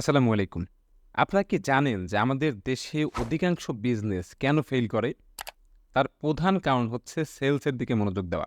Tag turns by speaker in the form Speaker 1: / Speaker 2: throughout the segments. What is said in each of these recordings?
Speaker 1: আসসালামু আলাইকুম। আপনারা কি জানেন যে আমাদের দেশে অধিকাংশ বিজনেস কেন ফেল করে? তার প্রধান কারণ হচ্ছে সেলসের দিকে মনোযোগ দেওয়া।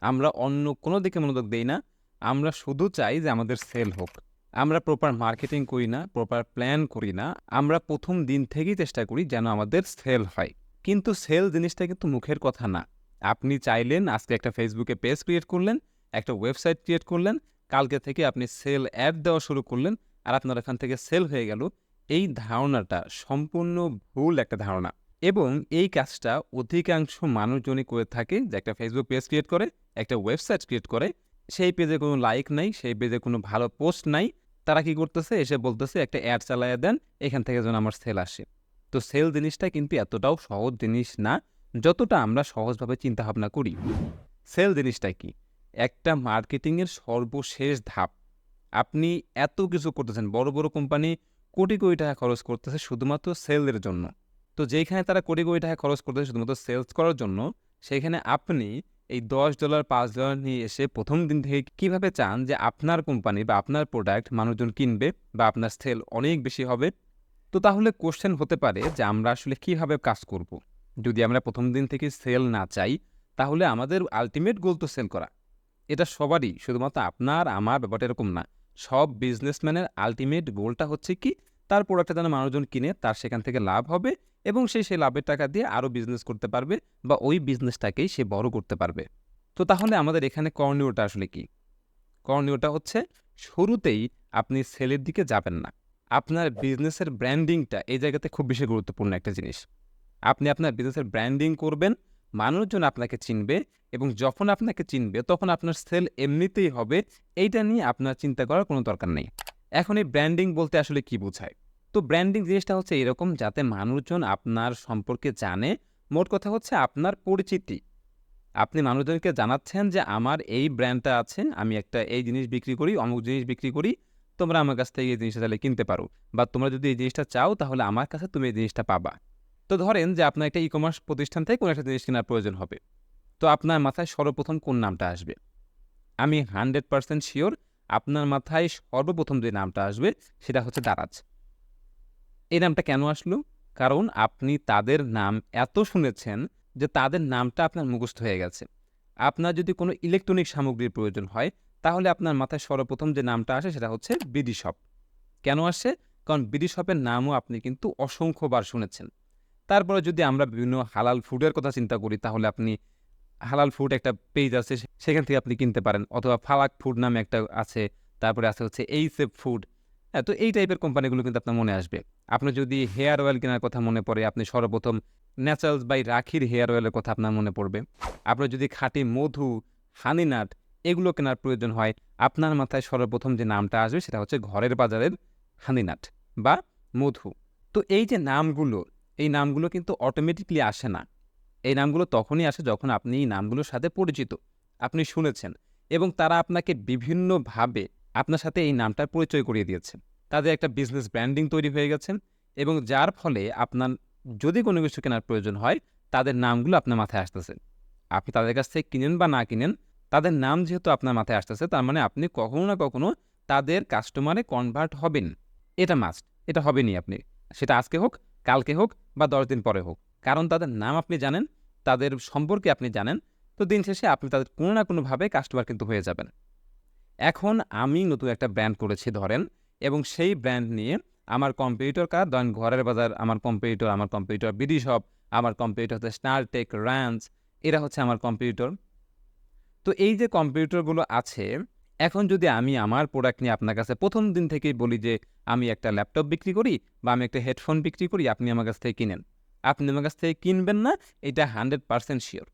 Speaker 1: আমরা অন্য কোনো দিকে মনোযোগ দেই না। আমরা শুধু চাই যে আমাদের সেল হোক। আমরা প্রপার মার্কেটিং করি না প্রপার প্ল্যান করি না। আমরা প্রথম দিন থেকেই চেষ্টা করি যেন আমাদের সেল হয়। কিন্তু সেল জিনিসটা কিন্তু মুখের কথা না। আপনি চাইলেন, আজকে একটা ফেসবুকে পেজ ক্রিয়েট করলেন, একটা ওয়েবসাইট ক্রিয়েট করলেন, কালকে থেকে আপনি সেল অ্যাড দেওয়া শুরু করলেন। আর আপনার এখান থেকে সেল হয়ে গেল। এই ধারণাটা সম্পূর্ণ ভুল একটা ধারণা এবং এই কাজটা অধিকাংশ মানুষজনই করে থাকে যে একটা ফেসবুক পেজ ক্রিয়েট করে, একটা ওয়েবসাইট ক্রিয়েট করে। সেই পেজে কোনো লাইক নাই, সেই পেজে কোনো ভালো পোস্ট নাই। তারা কি করতেছে? এসে বলতেছে, একটা অ্যাড চালাইয়া দেন, এখান থেকে যেন আমার সেল আসে। তো সেল জিনিসটা কিন্তু এতটাও সহজ জিনিস না, যতটা আমরা সহজভাবে চিন্তাভাবনা করি। সেল জিনিসটা কি? একটা মার্কেটিংয়ের সর্বশেষ ধাপ। আপনি এত কিছু করতেছেন, বড় বড় কোম্পানি কোটি কোটি টাকা খরচ করতেছে শুধুমাত্র সেলের জন্য। তো যেখানে তারা কোটি কোটি টাকা খরচ করতেছে শুধুমাত্র সেলস করার জন্য সেখানে আপনি এই দশ ডলার পাঁচ ডলার নিয়ে এসে প্রথম দিন থেকে কীভাবে চান যে আপনার কোম্পানি বা আপনার প্রোডাক্ট মানুষজন কিনবে বা আপনার সেল অনেক বেশি হবে? তো তাহলে কোশ্চেন হতে পারে যে আমরা আসলে কীভাবে কাজ করব। যদি আমরা প্রথম দিন থেকে সেল না চাই, তাহলে আমাদের আলটিমেট গোল তো সেল করা। এটা সবারই, শুধুমাত্র আপনার, আমার ব্যাপারটা এরকম না। সব বিজনেসম্যানের আলটিমেট গোলটা হচ্ছে কি? তার প্রোডাক্টটা যেন মানুষজন কিনে, তার সেখান থেকে লাভ হবে এবং সে সেই লাভের টাকা দিয়ে আরও বিজনেস করতে পারবে বা ওই বিজনেসটাকেই সে বড় করতে পারবে। তো তাহলে আমাদের এখানে করণীয়টা আসলে কি? করণীয়টা হচ্ছে শুরুতেই আপনি সেলের দিকে যাবেন না। আপনার বিজনেসের ব্র্যান্ডিংটা এই জায়গাতে খুব বেশি গুরুত্বপূর্ণ একটা জিনিস। আপনি আপনার বিজনেসের ব্র্যান্ডিং করবেন মানুষজন আপনাকে চিনবে এবং যখন আপনাকে চিনবে, তখন আপনার সেল এমনিতেই হবে। এইটা নিয়ে আপনার চিন্তা করার কোনো দরকার নেই। এখন এই ব্র্যান্ডিং বলতে আসলে কি বোঝায়? তো ব্র্যান্ডিং জিনিসটা হচ্ছে এরকম যাতে মানুষজন আপনার সম্পর্কে জানে। মোট কথা হচ্ছে আপনার পরিচিতি। আপনি মানুষজনকে জানাচ্ছেন যে, আমার এই ব্র্যান্ডটা আছে, আমি একটা এই জিনিস বিক্রি করি, অমুক জিনিস বিক্রি করি, তোমরা আমার কাছ থেকে এই জিনিসটা তাহলে কিনতে পারো। বা তোমরা যদি এই জিনিসটা চাও, তাহলে আমার কাছে তুমি এই জিনিসটা পাবা। তো ধরেন যে আপনার একটা ই কমার্স প্রতিষ্ঠান থেকে কোনো একটা জিনিস কেনার প্রয়োজন হবে। তো আপনার মাথায় সর্বপ্রথম কোন নামটা আসবে? আমি হান্ড্রেড পার্সেন্ট শিওর আপনার মাথায় সর্বপ্রথম যে নামটা আসবে সেটা হচ্ছে দারাজ। এই নামটা কেন আসলো? কারণ আপনি তাদের নাম এত শুনেছেন যে তাদের নামটা আপনার মুখস্থ হয়ে গেছে। আপনার যদি কোনো ইলেকট্রনিক সামগ্রীর প্রয়োজন হয়, তাহলে আপনার মাথায় সর্বপ্রথম যে নামটা আসে সেটা হচ্ছে বিডি শপ। কেন আসে? কারণ বিডি শপের নামও আপনি কিন্তু অসংখ্যবার শুনেছেন। তারপরে যদি আমরা বিভিন্ন হালাল ফুডের কথা চিন্তা করি, তাহলে আপনি হালাল ফুড একটা পেজ আছে সেখান থেকে আপনি কিনতে পারেন। অথবা ফালাক ফুড নামে একটা আছে, তারপরে আছে হচ্ছে এই সেফ ফুড। হ্যাঁ তো এই টাইপের কোম্পানিগুলো কিন্তু আপনার মনে আসবে। আপনার যদি হেয়ার অয়েল কেনার কথা মনে পড়ে, আপনি সর্বপ্রথম ন্যাচারালস বাই রাখির হেয়ার অয়েলের কথা আপনার মনে পড়বে। আপনার যদি খাঁটি মধু হানিনাট এগুলো কেনার প্রয়োজন হয়, আপনার মাথায় সর্বপ্রথম যে নামটা আসবে সেটা হচ্ছে ঘরের বাজারের হানিনাট বা মধু। তো এই যে নামগুলো এই নামগুলো কিন্তু অটোমেটিকলি আসে না। এই নামগুলো তখনই আসে যখন আপনি এই নামগুলোর সাথে পরিচিত, আপনি শুনেছেন এবং তারা আপনাকে বিভিন্নভাবে আপনার সাথে এই নামটার পরিচয় করিয়ে দিয়েছে। তাদের একটা বিজনেস ব্র্যান্ডিং তৈরি হয়ে গেছে এবং যার ফলে আপনার যদি কোনো কিছু কেনার প্রয়োজন হয়, তাদের নামগুলো আপনার মাথায় আসতেছে। আপনি তাদের কাছ থেকে কিনেন বা না কিনেন, তাদের নাম যেহেতু আপনার মাথায় আসতেছে, তার মানে আপনি কখনো না কখনো তাদের কাস্টমারে কনভার্ট হবেন। এটা মাস্ট এটা হবেনই আপনি। সেটা আজকে হোক, কালকে হোক বা দশ দিন পরে হোক। কারণ তাদের নাম আপনি জানেন, তাদের সম্পর্কে আপনি জানেন, তো দিন শেষে আপনি তাদের কোনো না কোনোভাবে কাস্টমার কিন্তু হয়ে যাবেন। এখন আমি নতুন একটা ব্র্যান্ড করেছি, ধরেন, এবং সেই ব্র্যান্ড নিয়ে আমার কম্পিউটার কার, ধরেন ঘরের বাজার, আমার কম্পিউটার আমার কম্পিউটার বিডি শপ আমার কম্পিউটার হচ্ছে স্নারটেক র্যান্স এরা হচ্ছে আমার কম্পিউটার তো এই যে কম্পিউটারগুলো আছে এখন যদি আমি আমার প্রোডাক্ট নিয়ে আপনার কাছে প্রথম দিন থেকেই বলি যে, আমি একটা ল্যাপটপ বিক্রি করি বা আমি একটা হেডফোন বিক্রি করি, আপনি আমার কাছ থেকে কিনেন। আপনি আমার কাছ থেকে কিনবেন না, এটা হান্ড্রেড পার্সেন্ট শিওর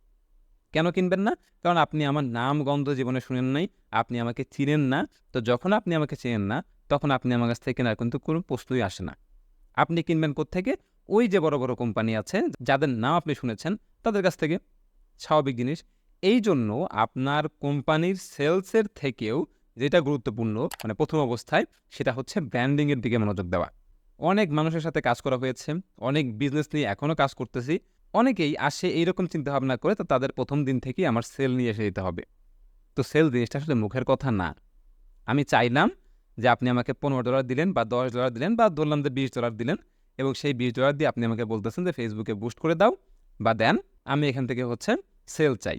Speaker 1: কেন কিনবেন না? কারণ আপনি আমার নাম, গন্ধ জীবনে শুনেন নাই, আপনি আমাকে চিনেন না, তো যখন আপনি আমাকে চেনেন না, তখন আপনি আমার কাছ থেকে কেনার কিন্তু কোনো প্রশ্নই আসে না। আপনি কিনবেন থেকে ওই যে বড় বড় কোম্পানি আছে, যাদের নাম আপনি শুনেছেন, তাদের কাছ থেকে। স্বাভাবিক জিনিস এই জন্য আপনার কোম্পানির সেলসের থেকেও যেটা গুরুত্বপূর্ণ মানে প্রথম অবস্থায়, সেটা হচ্ছে ব্র্যান্ডিংয়ের দিকে মনোযোগ দেওয়া। অনেক মানুষের সাথে কাজ করা হয়েছে, অনেক বিজনেস নিয়ে এখনও কাজ করতেছি, অনেকেই আসে এইরকম চিন্তাভাবনা করে তো তাদের প্রথম দিন থেকেই আমার সেল নিয়ে এসে দিতে হবে। তো সেল জিনিসটা আসলে মুখের কথা না। আমি চাইলাম যে আপনি আমাকে পনেরো ডলার দিলেন বা দশ ডলার দিলেন বা ধরলাম যে বিশ ডলার দিলেন এবং সেই বিশ ডলার দিয়ে আপনি আমাকে বলতেছেন যে ফেসবুকে বুস্ট করে দাও বা দেন, আমি এখান থেকে হচ্ছে সেল চাই।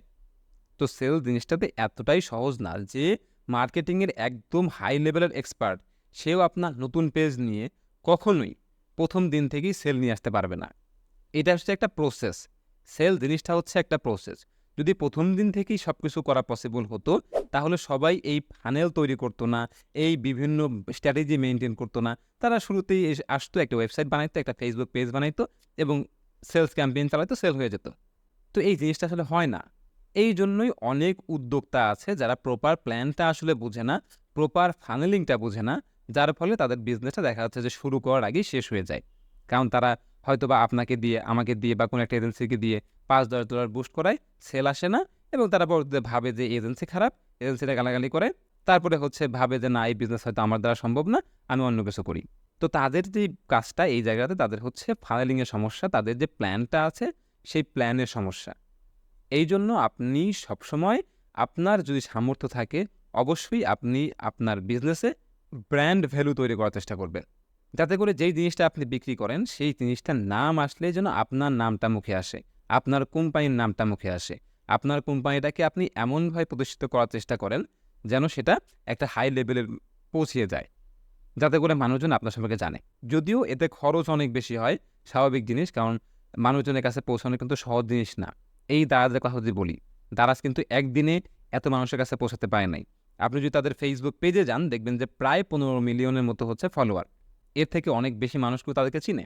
Speaker 1: তো সেল জিনিসটাতে এতটাই সহজ না যে মার্কেটিংয়ের একদম হাই লেভেলের এক্সপার্ট সেও আপনার নতুন পেজ নিয়ে কখনোই প্রথম দিন থেকেই সেল নিয়ে আসতে পারবে না। এটা হচ্ছে একটা প্রসেস সেল জিনিসটা হচ্ছে একটা প্রসেস যদি প্রথম দিন থেকেই সব কিছু করা পসিবল হতো, তাহলে সবাই এই ফানেল তৈরি করতো না, এই বিভিন্ন স্ট্র্যাটেজি মেনটেন করতো না। তারা শুরুতেই আসতো, একটা ওয়েবসাইট বানাইতো, একটা ফেসবুক পেজ বানাইতো এবং সেলস ক্যাম্পেইন চালাইতো সেল হয়ে যেত। তো এই জিনিসটা আসলে হয় না। এই জন্যই অনেক উদ্যোক্তা আছে যারা প্রপার প্ল্যানটা আসলে বোঝে না প্রপার ফানেলিংটা বোঝে না, যার ফলে তাদের বিজনেসটা দেখা যাচ্ছে যে শুরু করার আগেই শেষ হয়ে যায়। কারণ তারা হয়তো বা আপনাকে দিয়ে, আমাকে দিয়ে বা কোনো একটা এজেন্সিকে দিয়ে পাঁচ দশ ডলার বুস্ট করায় সেল আসে না এবং তারা পরবর্তীতে ভাবে যে এজেন্সি খারাপ এজেন্সিটা গালাগালি করে, তারপরে হচ্ছে ভাবে যে না, এই বিজনেস হয়তো আমার দ্বারা সম্ভব না, আমি অন্য কিছু করি। তো তাদের যে কাজটা এই জায়গাতে তাদের হচ্ছে ফানেলিংয়ের সমস্যা, তাদের যে প্ল্যানটা আছে, সেই প্ল্যানের সমস্যা। এই জন্য আপনি সবসময় আপনার যদি সামর্থ্য থাকে, অবশ্যই আপনি আপনার বিজনেসে ব্র্যান্ড ভ্যালু তৈরি করার চেষ্টা করবেন। যাতে করে যেই জিনিসটা আপনি বিক্রি করেন, সেই জিনিসটার নাম আসলে যেন আপনার নামটা মুখে আসে, আপনার কোম্পানির নামটা মুখে আসে। আপনার কোম্পানিটাকে আপনি এমনভাবে প্রতিষ্ঠিত করার চেষ্টা করেন, যেন সেটা একটা হাই লেভেলে পৌঁছিয়ে যায়। যাতে করে মানুষজন আপনার সম্পর্কে জানে। যদিও এতে খরচ অনেক বেশি হয়, স্বাভাবিক জিনিস, কারণ মানুষজনের কাছে পৌঁছানো কিন্তু সহজ জিনিস না। এই দারাজের কথা যদি বলি, দারাজ কিন্তু একদিনে এত মানুষের কাছে পৌঁছাতে পারে নাই। আপনি যদি তাদের ফেসবুক পেজে যান, দেখবেন যে প্রায় পনেরো মিলিয়নের মতো হচ্ছে ফলোয়ার এর থেকে অনেক বেশি মানুষগুলো তাদেরকে চিনে।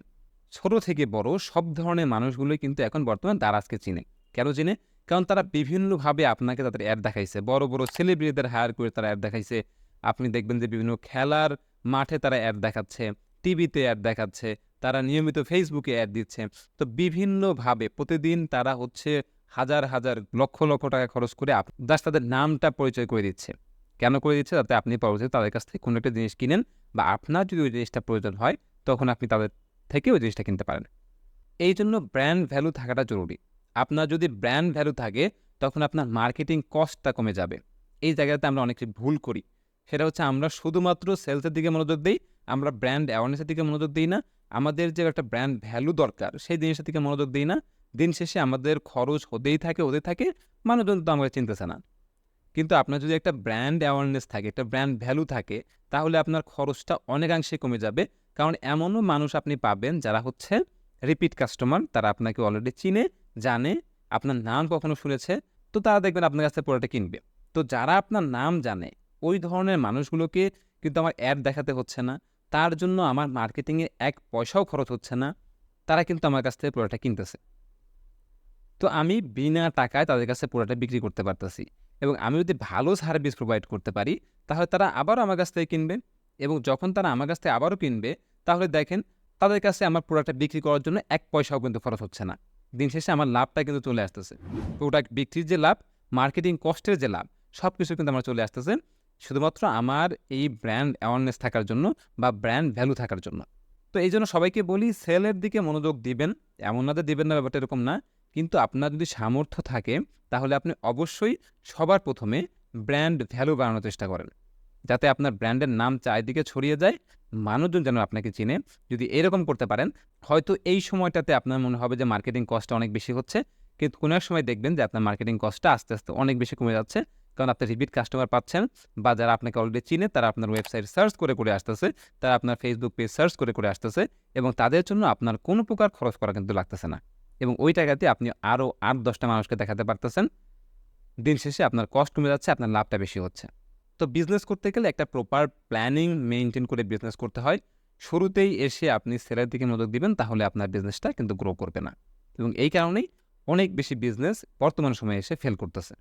Speaker 1: ছোট থেকে বড় সব ধরনের মানুষগুলোই কিন্তু এখন বর্তমান দারাজকে চিনে। কেন চিনে? কারণ তারা বিভিন্নভাবে আপনাকে তাদের অ্যাড দেখাইছে। বড় বড় সেলিব্রিটিদের হায়ার করে তারা অ্যাড দেখাইছে। আপনি দেখবেন যে বিভিন্ন খেলার মাঠে তারা অ্যাড দেখাচ্ছে টিভিতে অ্যাড দেখাচ্ছে। তারা নিয়মিত ফেসবুকে অ্যাড দিচ্ছে তো বিভিন্নভাবে প্রতিদিন তারা হচ্ছে হাজার হাজার, লক্ষ লক্ষ টাকা খরচ করে জাস্ট তাদের নামটা পরিচয় করে দিচ্ছে। কেন করে দিচ্ছে? যাতে আপনি পরবর্তীতে তাদের কাছ থেকে কোনো একটা জিনিস কিনেন বা আপনার যদি ওই জিনিসটা প্রয়োজন হয়, তখন আপনি তাদের থেকে ওই জিনিসটা কিনতে পারেন। এই জন্য ব্র্যান্ড ভ্যালু থাকাটা জরুরি। আপনার যদি ব্র্যান্ড ভ্যালু থাকে, তখন আপনার মার্কেটিং কস্টটা কমে যাবে। এই জায়গাতে আমরা অনেক ভুল করি। সেটা হচ্ছে আমরা শুধুমাত্র সেলসের দিকে মনোযোগ দিই আমরা ব্র্যান্ড অ্যাওয়ারনেসের দিকে মনোযোগ দিই না। আমাদের যে একটা ব্র্যান্ড ভ্যালু দরকার, সেই জিনিসের দিকে মনোযোগ দিই না। দিন শেষে আমাদের খরচ হতেই থাকে, হতে থাকে, মানুষজন তো আমাকে চিনতেছে না। কিন্তু আপনার যদি একটা ব্র্যান্ড অ্যাওয়ারনেস থাকে, একটা ব্র্যান্ড ভ্যালু থাকে, তাহলে আপনার খরচটা অনেকাংশে কমে যাবে। কারণ এমনও মানুষ আপনি পাবেন যারা হচ্ছে রিপিট কাস্টমার তারা আপনাকে অলরেডি চিনে, জানে, আপনার নাম কখনো শুনেছে, তো তারা দেখবেন আপনার কাছে প্রোডাক্টটা কিনবে। তো যারা আপনার নাম জানে, ওই ধরনের মানুষগুলোকে কিন্তু আমার অ্যাড দেখাতে হচ্ছে না। তার জন্য আমার মার্কেটিংয়ে এক পয়সাও খরচ হচ্ছে না। তারা কিন্তু আমার কাছ থেকে প্রোডাক্টটা কিনতেছে। তো আমি বিনা টাকায় তাদের কাছে প্রোডাক্টটা বিক্রি করতে পারতেছি এবং আমি যদি ভালো সার্ভিস প্রোভাইড করতে পারি, তাহলে তারা আবারও আমার কাছ থেকে কিনবে এবং যখন তারা আমার কাছ থেকে আবারও কিনবে, তাহলে দেখেন তাদের কাছে আমার প্রোডাক্টটা বিক্রি করার জন্য এক পয়সাও কিন্তু খরচ হচ্ছে না। দিন শেষে আমার লাভটা কিন্তু চলে আসতেছে। প্রোডাক্ট বিক্রির যে লাভ মার্কেটিং কস্টের যে লাভ সব কিছু কিন্তু আমার চলে আসতেছে। শুধুমাত্র আমার এই ব্র্যান্ড অ্যাওয়ারনেস থাকার জন্য বা ব্র্যান্ড ভ্যালু থাকার জন্য। তো এই জন্য সবাইকে বলি সেলের দিকে মনোযোগ দিবেন। এমন না যে দিবেন না, ব্যাপারটা এরকম না। কিন্তু আপনার যদি সামর্থ্য থাকে, তাহলে আপনি অবশ্যই সবার প্রথমে ব্র্যান্ড ভ্যালু বাড়ানোর চেষ্টা করেন। যাতে আপনার ব্র্যান্ডের নাম চারিদিকে ছড়িয়ে যায়, মানুষজন যেন আপনাকে চিনে। যদি এরকম করতে পারেন, হয়তো এই সময়টাতে আপনার মনে হবে যে মার্কেটিং কস্টটা অনেক বেশি হচ্ছে। কিন্তু কোনো এক সময় দেখবেন যে আপনার মার্কেটিং কস্টটা আস্তে আস্তে অনেক বেশি কমে যাচ্ছে। কারণ আপনি রিপিট কাস্টমার পাচ্ছেন বা যারা আপনাকে অলরেডি চিনে, তারা আপনার ওয়েবসাইট সার্চ করে করে আসতেছে, তারা আপনার ফেসবুক পেজ সার্চ করে করে আসতেছে এবং তাদের জন্য আপনার কোনো প্রকার খরচ করা কিন্তু লাগতেছে না। এবং ওই টাকাতে আপনি আরও আট, দশটা মানুষকে দেখাতে পারতেছেন। দিন শেষে আপনার কস্ট কমে যাচ্ছে, আপনার লাভটা বেশি হচ্ছে। তো বিজনেস করতে গেলে একটা প্রপার প্ল্যানিং মেনটেন করে বিজনেস করতে হয়। শুরুতেই এসে আপনি সেলের দিকে নজর দিবেন, তাহলে আপনার বিজনেসটা কিন্তু গ্রো করবে না। এবং এই কারণেই অনেক বেশি বিজনেস বর্তমান সময়ে এসে ফেল করতেছে।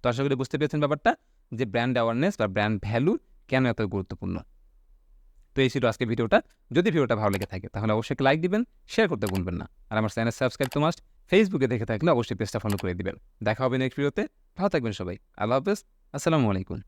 Speaker 1: তো আশা করি বুঝতে পেরেছেন ব্যাপারটা যে ব্র্যান্ড অ্যাওয়ারনেস বা ব্র্যান্ড ভ্যালু কেন এত গুরুত্বপূর্ণ। তো এই ছিল আজকে ভিডিওটা। যদি ভিডিওটা ভালো লেগে থাকে, তাহলে অবশ্যই লাইক দিবেন শেয়ার করতে ভুলবেন না। আর আমার চ্যানেল সাবস্ক্রাইব তো মাস্ট ফেসবুকে দেখে থাকলে অবশ্যই পেজটা ফলো করে দিবেন। দেখা হবে নেক্সট ভিডিওতে ভালো থাকবেন সবাই। আল্লাহ হাফেজ। আসসালামু আলাইকুম।